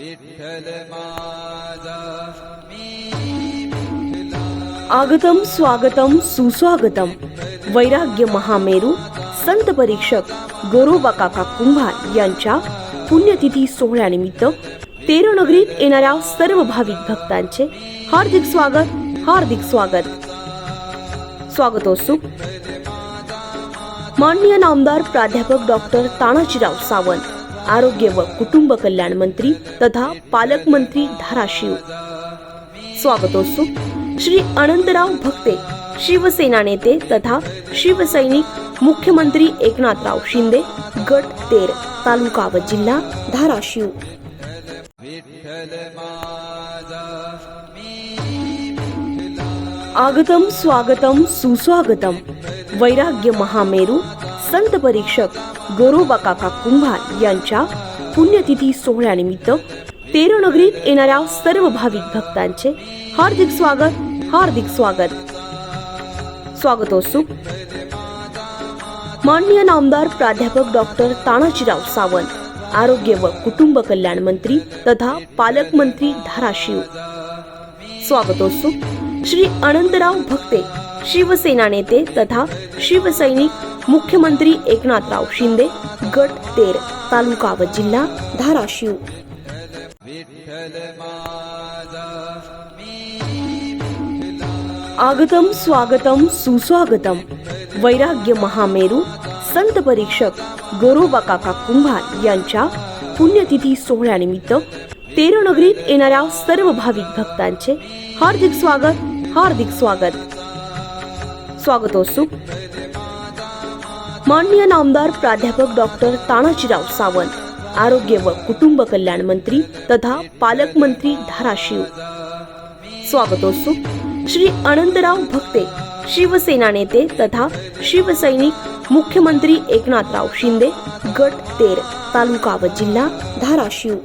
विठ्ठल माझा आगतम स्वागतम सुस्वागतम. वैराग्य महामेरू संत परीक्षक गोरोबा काका कुंभार यांच्या पुण्यतिथी सोहळ्यानिमित्त तेरनगरीत येणाऱ्या सर्व भाविक भक्तांचे हार्दिक स्वागत हार्दिक स्वागत. स्वागतोत्सुक. माननीय नामदार प्राध्यापक डॉक्टर तानाजीराव सावंत आरोग्य व कुटुंब कल्याण मंत्री तथा पालकमंत्री धाराशिव. स्वागतोत्सुक श्री अनंतराव भक्ते शिवसेना नेते तथा शिवसैनिक मुख्यमंत्री एकनाथराव शिंदे गट तेर तालुका व जिल्हा धाराशिव. आगतम स्वागतम सुस्वागतम. वैराग्य महामेरू संत परीक्षक गोरोबा काका कुंभार यांच्या पुण्यतिथी सोहळ्यानिमित्त तेरनगरीत येणाऱ्या सर्व भाविक भक्तांचे हार्दिक स्वागत हार्दिक स्वागत. स्वागतोत्सुक माननीय नामदार प्राध्यापक डॉक्टर तानाजीराव सावंत आरोग्य व कुटुंब कल्याण मंत्री तथा पालकमंत्री धाराशिव. स्वागतोत्सुक श्री अनंतराव भक्ते शिवसेना नेते तथा शिवसैनिक मुख्यमंत्री एकनाथराव शिंदे गट तेर तालुका व जिल्हा धाराशिव. आगतम स्वागतम सुस्वागतम. वैराग्य महामेरू संत परीक्षक गोरोबा काका कुंभार यांच्या पुण्यतिथी सोहळ्यानिमित्त तेरनगरीत येणाऱ्या सर्व भाविक भक्तांचे हार्दिक स्वागत हार्दिक स्वागत. स्वागतोत्सुक माननीय नामदार प्राध्यापक डॉक्टर तानाजीराव सावंत आरोग्य व कुटुंब कल्याण मंत्री तथा पालकमंत्री धाराशिव. स्वागतोत्सुक श्री अनंतराव भक्ते शिवसेना नेते तथा शिवसैनिक मुख्यमंत्री एकनाथराव शिंदे गट तेर तालुका व जिल्हा धाराशिव.